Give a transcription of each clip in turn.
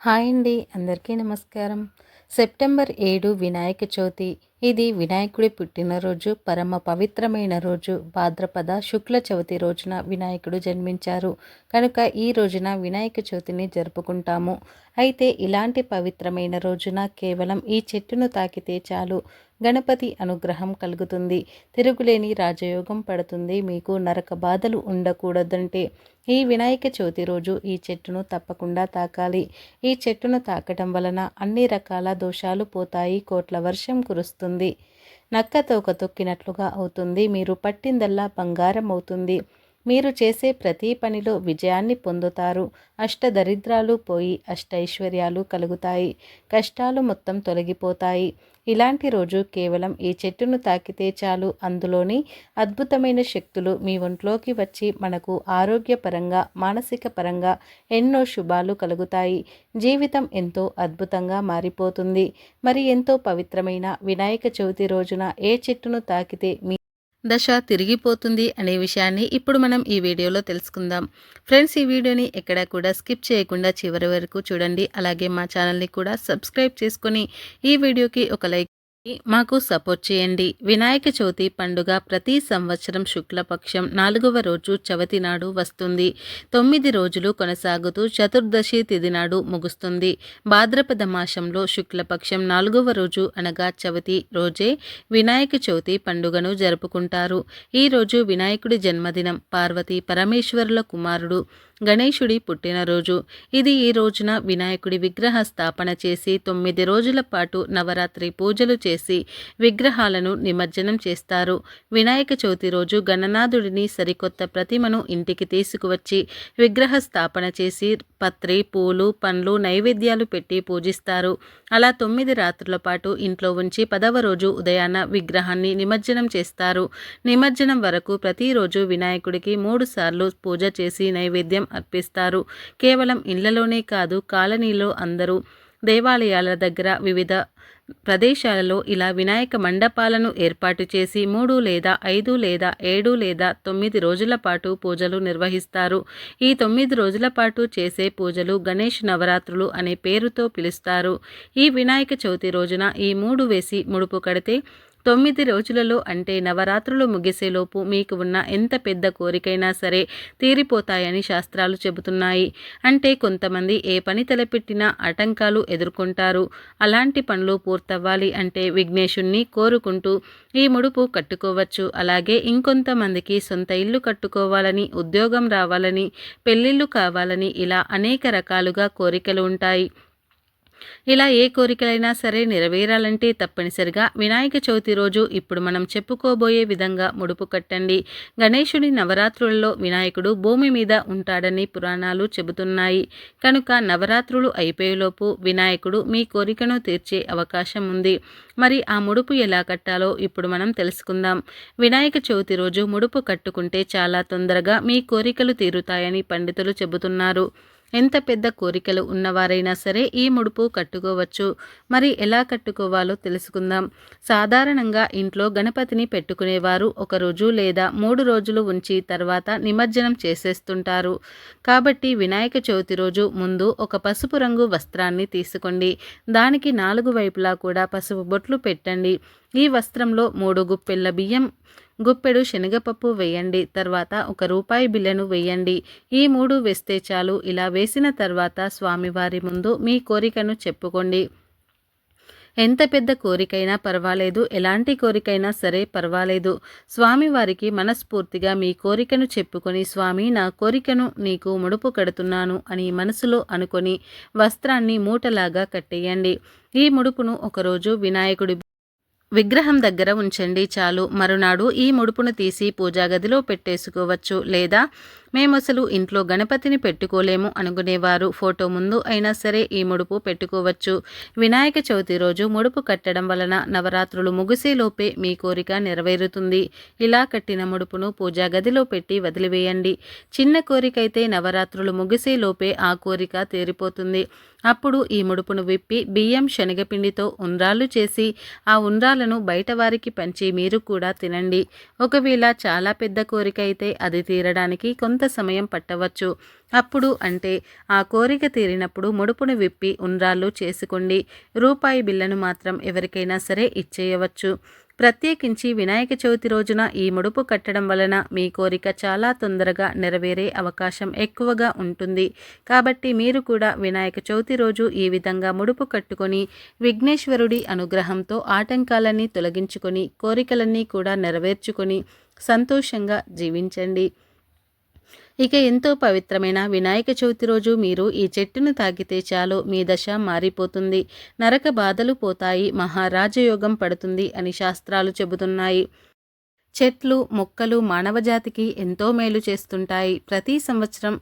Hi అండి అందరికీ నమస్కారం. సెప్టెంబర్ ఏడు వినాయక చవితి. ఇది వినాయకుడి పుట్టినరోజు పరమ పవిత్రమైన రోజు. భాద్రపద శుక్ల చవితి రోజున వినాయకుడు జన్మించారు. కనుక ఈ రోజున వినాయక చవితిని జరుపుకుంటాము. అయితే ఇలాంటి పవిత్రమైన రోజున కేవలం ఈ చెట్టును తాకితే చాలు. గణపతి అనుగ్రహం కలుగుతుంది. తిరుగులేని రాజయోగం పడుతుంది. మీకు నరక బాధలు ఉండకూడదంటే ఈ వినాయక చవితి రోజు ఈ చెట్టును తప్పకుండా తాకాలి. ఈ చెట్టును తాకటం వలన అన్ని రకాల దోషాలు పోతాయి. కోట్ల వర్షం కురుస్తుంది. నక్క తోక తొక్కినట్లుగా అవుతుంది. మీరు పట్టిందల్లా బంగారం అవుతుంది. మీరు చేసే ప్రతి పనిలో విజయాన్ని పొందుతారు. అష్టదరిద్రాలు పోయి అష్టైశ్వర్యాలు కలుగుతాయి. కష్టాలు మొత్తం తొలగిపోతాయి. ఇలాంటి రోజు కేవలం ఈ చెట్టును తాకితే చాలు. అందులోని అద్భుతమైన శక్తులు మీ ఒంట్లోకి వచ్చి మనకు ఆరోగ్యపరంగా మానసిక పరంగా ఎన్నో శుభాలు కలుగుతాయి. జీవితం ఎంతో అద్భుతంగా మారిపోతుంది. మరి ఎంతో పవిత్రమైన వినాయక చవితి రోజున ఏ చెట్టును తాకితే మీ దశ తిరిగిపోతుంది అనే విషయాన్ని ఇప్పుడు మనం ఈ వీడియోలో తెలుసుకుందాం. ఫ్రెండ్స్ ఈ వీడియోని ఎక్కడా కూడా స్కిప్ చేయకుండా చివరి వరకు చూడండి. అలాగే మా ఛానల్ని కూడా సబ్స్క్రైబ్ చేసుకొని ఈ వీడియోకి ఒక లైక్ మాకు సపోర్ట్ చేయండి. వినాయక చవితి పండుగ ప్రతి సంవత్సరం శుక్లపక్షం నాలుగవ రోజు చవితి నాడు వస్తుంది. తొమ్మిది రోజులు కొనసాగుతూ చతుర్దశి తిథి నాడు ముగుస్తుంది. భాద్రపద మాసంలో శుక్లపక్షం నాలుగవ రోజు అనగా చవితి రోజే వినాయక చవితి పండుగను జరుపుకుంటారు. ఈ రోజు వినాయకుడి జన్మదినం. పార్వతి పరమేశ్వరుల కుమారుడు గణేశుడి పుట్టినరోజు. ఇది ఈ రోజున వినాయకుడి విగ్రహ స్థాపన చేసి తొమ్మిది రోజుల పాటు నవరాత్రి పూజలు చేసి విగ్రహాలను నిమజ్జనం చేస్తారు. వినాయక చవితి రోజు గణనాథుడిని సరికొత్త ప్రతిమను ఇంటికి తీసుకువచ్చి విగ్రహ స్థాపన చేసి పత్రి పూలు పండ్లు నైవేద్యాలు పెట్టి పూజిస్తారు. అలా తొమ్మిది రాత్రుల పాటు ఇంట్లో ఉంచి పదవ రోజు ఉదయాన్న విగ్రహాన్ని నిమజ్జనం చేస్తారు. నిమజ్జనం వరకు ప్రతిరోజు వినాయకుడికి మూడు సార్లు పూజ చేసి నైవేద్యం అర్పిస్తారు. కేవలం ఇళ్ళలోనే కాదు కాలనీలో అందరూ దేవాలయాల దగ్గర వివిధ ప్రదేశాలలో ఇలా వినాయక మండపాలను ఏర్పాటు చేసి మూడు లేదా ఐదు లేదా ఏడు లేదా తొమ్మిది రోజుల పాటు పూజలు నిర్వహిస్తారు. ఈ తొమ్మిది రోజుల పాటు చేసే పూజలు గణేష్ నవరాత్రులు అనే పేరుతో పిలుస్తారు. ఈ వినాయక చవితి రోజున ఈ మూడు వేసి ముడుపు కడితే తొమ్మిది రోజులలో అంటే నవరాత్రులు ముగిసేలోపు మీకు ఉన్న ఎంత పెద్ద కోరికైనా సరే తీరిపోతాయని శాస్త్రాలు చెబుతున్నాయి. అంటే కొంతమంది ఏ పని తలపెట్టినా ఆటంకాలు ఎదుర్కొంటారు. అలాంటి పనులు పూర్తవ్వాలి అంటే విఘ్నేశుణ్ణి కోరుకుంటూ ఈ ముడుపు కట్టుకోవచ్చు. అలాగే ఇంకొంతమందికి సొంత ఇల్లు కట్టుకోవాలని ఉద్యోగం రావాలని పెళ్ళిళ్ళు కావాలని ఇలా అనేక రకాలుగా కోరికలు ఉంటాయి. ఇలా ఏ కోరికలైనా సరే నెరవేరాలంటే తప్పనిసరిగా వినాయక చవితి రోజు ఇప్పుడు మనం చెప్పుకోబోయే విధంగా ముడుపు కట్టండి. గణేశుడి నవరాత్రులలో వినాయకుడు భూమి మీద ఉంటాడని పురాణాలు చెబుతున్నాయి. కనుక నవరాత్రులు అయిపోయేలోపు వినాయకుడు మీ కోరికను తీర్చే అవకాశం ఉంది. మరి ఆ ముడుపు ఎలా కట్టాలో ఇప్పుడు మనం తెలుసుకుందాం. వినాయక చవితి రోజు ముడుపు కట్టుకుంటే చాలా తొందరగా మీ కోరికలు తీరుతాయని పండితులు చెబుతున్నారు. ఎంత పెద్ద కోరికలు ఉన్నవారైనా సరే ఈ ముడుపు కట్టుకోవచ్చు. మరి ఎలా కట్టుకోవాలో తెలుసుకుందాం. సాధారణంగా ఇంట్లో గణపతిని పెట్టుకునేవారు ఒక రోజు లేదా మూడు రోజులు ఉంచి తర్వాత నిమజ్జనం చేసేస్తుంటారు. కాబట్టి వినాయక చవితి రోజు ముందు ఒక పసుపు రంగు వస్త్రాన్ని తీసుకోండి. దానికి నాలుగు వైపులా కూడా పసుపు బొట్లు పెట్టండి. ఈ వస్త్రంలో మూడు గుప్పెళ్ళ బియ్యం గుప్పెడు శనగపప్పు వేయండి తర్వాత ఒక రూపాయి బిల్లను వేయండి. ఈ మూడు వేస్తే చాలు. ఇలా వేసిన తర్వాత స్వామివారి ముందు మీ కోరికను చెప్పుకోండి. ఎంత పెద్ద కోరికైనా పర్వాలేదు. ఎలాంటి కోరికైనా సరే పర్వాలేదు. స్వామివారికి మనస్ఫూర్తిగా మీ కోరికను చెప్పుకొని స్వామి నా కోరికను నీకు ముడుపు కడుతున్నాను అని మనసులో అనుకొని వస్త్రాన్ని మూటలాగా కట్టేయండి. ఈ ముడుపును ఒకరోజు వినాయకుడి విగ్రహం దగ్గర ఉంచండి చాలు. మరునాడు ఈ ముడుపును తీసి పూజా గదిలో పెట్టేసుకోవచ్చు లేదా మేము అసలు ఇంట్లో గణపతిని పెట్టుకోలేము అనుకునేవారు. ఫోటో ముందు అయినా సరే ఈ ముడుపు పెట్టుకోవచ్చు. వినాయక చవితి రోజు ముడుపు కట్టడం వలన నవరాత్రులు ముగిసేలోపే మీ కోరిక నెరవేరుతుంది. ఇలా కట్టిన ముడుపును పూజా గదిలో పెట్టి వదిలివేయండి. చిన్న కోరికైతే నవరాత్రులు ముగిసేలోపే ఆ కోరిక తీరిపోతుంది. అప్పుడు ఈ ముడుపును విప్పి బియ్యం శనగపిండితో ఉండ్రాళ్ళు చేసి ఆ ఉండ్రాలను బయట వారికి పంచి మీరు కూడా తినండి. ఒకవేళ చాలా పెద్ద కోరిక అయితే అది తీరడానికి కొంత కొంత సమయం పట్టవచ్చు. అప్పుడు అంటే ఆ కోరిక తీరినప్పుడు ముడుపును విప్పి ఉండ్రాళ్ళు చేసుకోండి. రూపాయి బిల్లను మాత్రం ఎవరికైనా సరే ఇచ్చేయవచ్చు. ప్రత్యేకించి వినాయక చవితి రోజున ఈ ముడుపు కట్టడం వలన మీ కోరిక చాలా తొందరగా నెరవేరే అవకాశం ఎక్కువగా ఉంటుంది. కాబట్టి మీరు కూడా వినాయక చవితి రోజు ఈ విధంగా ముడుపు కట్టుకొని విఘ్నేశ్వరుడి అనుగ్రహంతో ఆటంకాలన్నీ తొలగించుకొని కోరికలన్నీ కూడా నెరవేర్చుకొని సంతోషంగా జీవించండి. ఇక ఎంతో పవిత్రమైన వినాయక చవితి రోజు మీరు ఈ చెట్టును తాకితే చాలు మీ దశ మారిపోతుంది. నరక బాధలు పోతాయి మహారాజయోగం పడుతుంది అని శాస్త్రాలు చెబుతున్నాయి. చెట్లు మొక్కలు మానవజాతికి ఎంతో మేలు చేస్తుంటాయి. ప్రతి సంవత్సరం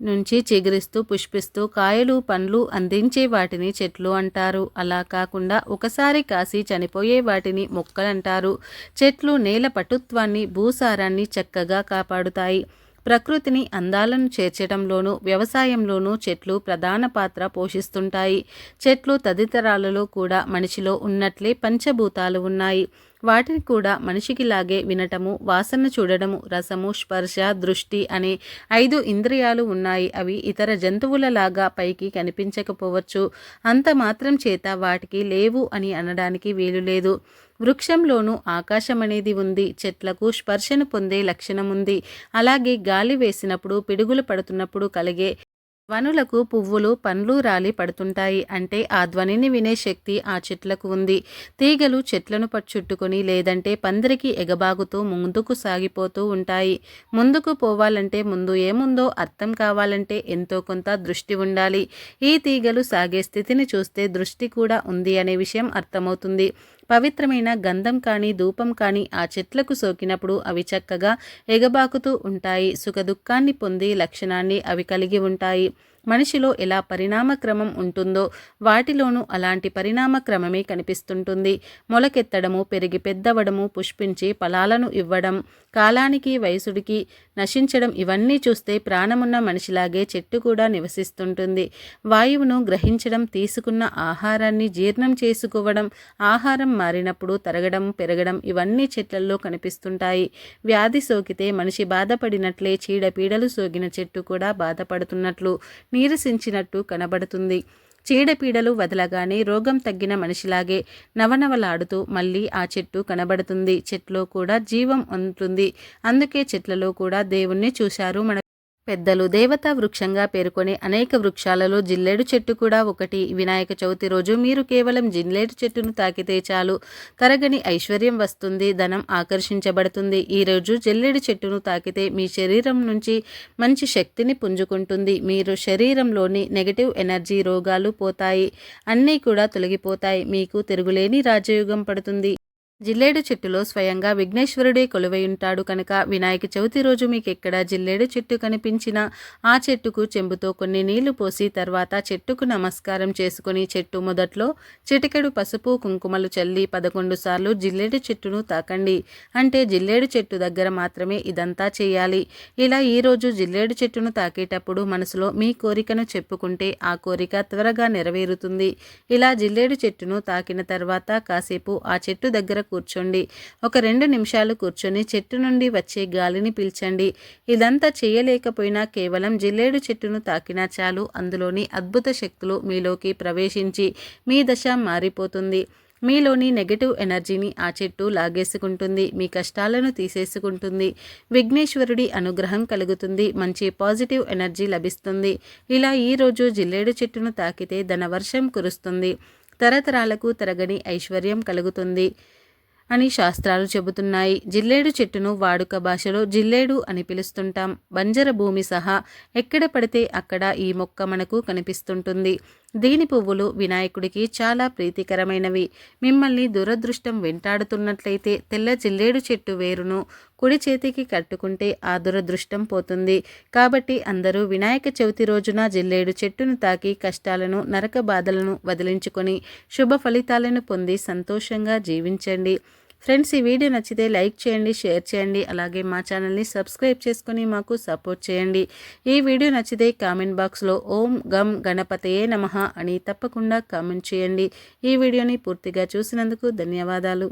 నుంచి చిగురిస్తూ పుష్పిస్తూ కాయలు పండ్లు అందించే వాటిని చెట్లు అంటారు. అలా కాకుండా ఒకసారి కాసి చనిపోయే వాటిని మొక్కలంటారు. చెట్లు నేల పటుత్వాన్ని భూసారాన్ని చక్కగా కాపాడుతాయి. ప్రకృతిని అందాలను చేర్చడంలోనూ వ్యవసాయంలోనూ చెట్లు ప్రధాన పాత్ర పోషిస్తుంటాయి. చెట్లు తదితరాలలో కూడా మనిషిలో ఉన్నట్లే పంచభూతాలు ఉన్నాయి. వాటిని కూడా మనిషికిలాగే వినటము వాసన చూడడము రసము స్పర్శ దృష్టి అనే ఐదు ఇంద్రియాలు ఉన్నాయి. అవి ఇతర జంతువులలాగా పైకి కనిపించకపోవచ్చు. అంత మాత్రం చేత వాటికి లేవు అని అనడానికి వీలు లేదు. వృక్షంలోనూ ఆకాశం అనేది ఉంది. చెట్లకు స్పర్శను పొందే లక్షణం ఉంది. అలాగే గాలి వేసినప్పుడు పిడుగులు పడుతున్నప్పుడు కలిగే వనులకు పువ్వులు పండ్లు రాలి పడుతుంటాయి అంటే ఆ ధ్వనిని వినే శక్తి ఆ చెట్లకు ఉంది. తీగలు చెట్లను చుట్టుకొని లేదంటే పందిరికి ఎగబాగుతూ ముందుకు సాగిపోతూ ఉంటాయి. ముందుకు పోవాలంటే ముందు ఏముందో అర్థం కావాలంటే ఎంతో కొంత దృష్టి ఉండాలి. ఈ తీగలు సాగే స్థితిని చూస్తే దృష్టి కూడా ఉంది అనే విషయం అర్థమవుతుంది. పవిత్రమైన గంధం కానీ ధూపం కానీ ఆ చెట్లకు సోకినప్పుడు అవి చక్కగా ఎగబాకుతూ ఉంటాయి. సుఖదుఖాన్ని పొంది లక్షణాన్ని అవి కలిగి ఉంటాయి. మనిషిలో ఎలా పరిణామక్రమం ఉంటుందో వాటిలోనూ అలాంటి పరిణామ క్రమమే కనిపిస్తుంటుంది. మొలకెత్తడము పెరిగి పెద్దవడము పుష్పించి ఫలాలను ఇవ్వడం కాలానికి వయసుడికి నశించడం ఇవన్నీ చూస్తే ప్రాణమున్న మనిషిలాగే చెట్టు కూడా నివసిస్తుంటుంది. వాయువును గ్రహించడం తీసుకున్న ఆహారాన్ని జీర్ణం చేసుకోవడం ఆహారం మారినప్పుడు తరగడం పెరగడం ఇవన్నీ చెట్లలో కనిపిస్తుంటాయి. వ్యాధి సోకితే మనిషి బాధపడినట్లే చీడపీడలు సోకిన చెట్టు కూడా బాధపడుతున్నట్లు నీరసించినట్టు కనబడుతుంది. చీడపీడలు వదలగానే రోగం తగ్గిన మనిషిలాగే నవనవలాడుతూ మళ్ళీ ఆ చెట్టు కనబడుతుంది. చెట్లో కూడా జీవం ఉంటుంది. అందుకే చెట్లలో కూడా దేవుణ్ణి చూశారు. మన పెద్దలు దేవతా వృక్షంగా పేర్కొనే అనేక వృక్షాలలో జిల్లేడు చెట్టు కూడా ఒకటి. వినాయక చవితి రోజు మీరు కేవలం జిల్లేడు చెట్టును తాకితే చాలు. తరగని ఐశ్వర్యం వస్తుంది ధనం ఆకర్షించబడుతుంది. ఈరోజు జిల్లేడు చెట్టును తాకితే మీ శరీరం నుంచి మంచి శక్తిని పుంజుకుంటుంది. మీరు శరీరంలోని నెగటివ్ ఎనర్జీ రోగాలు పోతాయి. అన్నీ కూడా తొలగిపోతాయి. మీకు తిరుగులేని రాజయోగం పడుతుంది. జిల్లేడు చెట్టులో స్వయంగా విఘ్నేశ్వరుడే కొలువై ఉంటాడు కనుక వినాయక చవితి రోజు మీకు ఎక్కడ జిల్లేడు చెట్టు కనిపించినా ఆ చెట్టుకు చెంబుతో కొన్ని నీళ్ళు పోసి తర్వాత చెట్టుకు నమస్కారం చేసుకుని చెట్టు మొదట్లో చిటికెడు పసుపు కుంకుమలు చల్లి పదకొండు సార్లు జిల్లేడు చెట్టును తాకండి. అంటే జిల్లేడు చెట్టు దగ్గర మాత్రమే ఇదంతా చేయాలి. ఇలా ఈరోజు జిల్లేడు చెట్టును తాకేటప్పుడు మనసులో మీ కోరికను చెప్పుకుంటే ఆ కోరిక త్వరగా నెరవేరుతుంది. ఇలా జిల్లేడు చెట్టును తాకిన తర్వాత కాసేపు ఆ చెట్టు దగ్గర కూర్చోండి. ఒక రెండు నిమిషాలు కూర్చొని చెట్టు నుండి వచ్చే గాలిని పీల్చండి. ఇదంతా చేయలేకపోయినా కేవలం జిల్లేడు చెట్టును తాకినా చాలు. అందులోని అద్భుత శక్తులు మీలోకి ప్రవేశించి మీ దశ మారిపోతుంది. మీలోని నెగటివ్ ఎనర్జీని ఆ చెట్టు లాగేసుకుంటుంది. మీ కష్టాలను తీసేసుకుంటుంది. విఘ్నేశ్వరుడి అనుగ్రహం కలుగుతుంది. మంచి పాజిటివ్ ఎనర్జీ లభిస్తుంది. ఇలా ఈరోజు జిల్లేడు చెట్టును తాకితే ధనవర్షం కురుస్తుంది. తరతరాలకు తరగని ఐశ్వర్యం కలుగుతుంది. అని శాస్త్రాలు చెబుతున్నాయి. జిల్లేడు చెట్టును వాడుక భాషలో జిల్లేడు అని పిలుస్తుంటాం. బంజర భూమి సహా ఎక్కడ పడితే అక్కడ ఈ మొక్క మనకు కనిపిస్తుంటుంది. దీని పువ్వులు వినాయకుడికి చాలా ప్రీతికరమైనవి. మిమ్మల్ని దురదృష్టం వెంటాడుతున్నట్లయితే తెల్ల జిల్లేడు చెట్టు వేరును కుడి చేతికి కట్టుకుంటే ఆ దురదృష్టం పోతుంది. కాబట్టి అందరూ వినాయక చవితి రోజున జిల్లేడు చెట్టును తాకి కష్టాలను నరక బాధలను వదిలించుకొని శుభ ఫలితాలను పొంది సంతోషంగా జీవించండి. ఫ్రెండ్స్ ఈ వీడియో నచ్చితే లైక్ చేయండి షేర్ చేయండి అలాగే మా ఛానల్ని సబ్స్క్రైబ్ చేసుకొని మాకు సపోర్ట్ చేయండి. ఈ వీడియో నచ్చితే కామెంట్ బాక్స్లో ఓం గం గణపతయే నమ అని తప్పకుండా కామెంట్ చేయండి. ఈ వీడియోని పూర్తిగా చూసినందుకు ధన్యవాదాలు.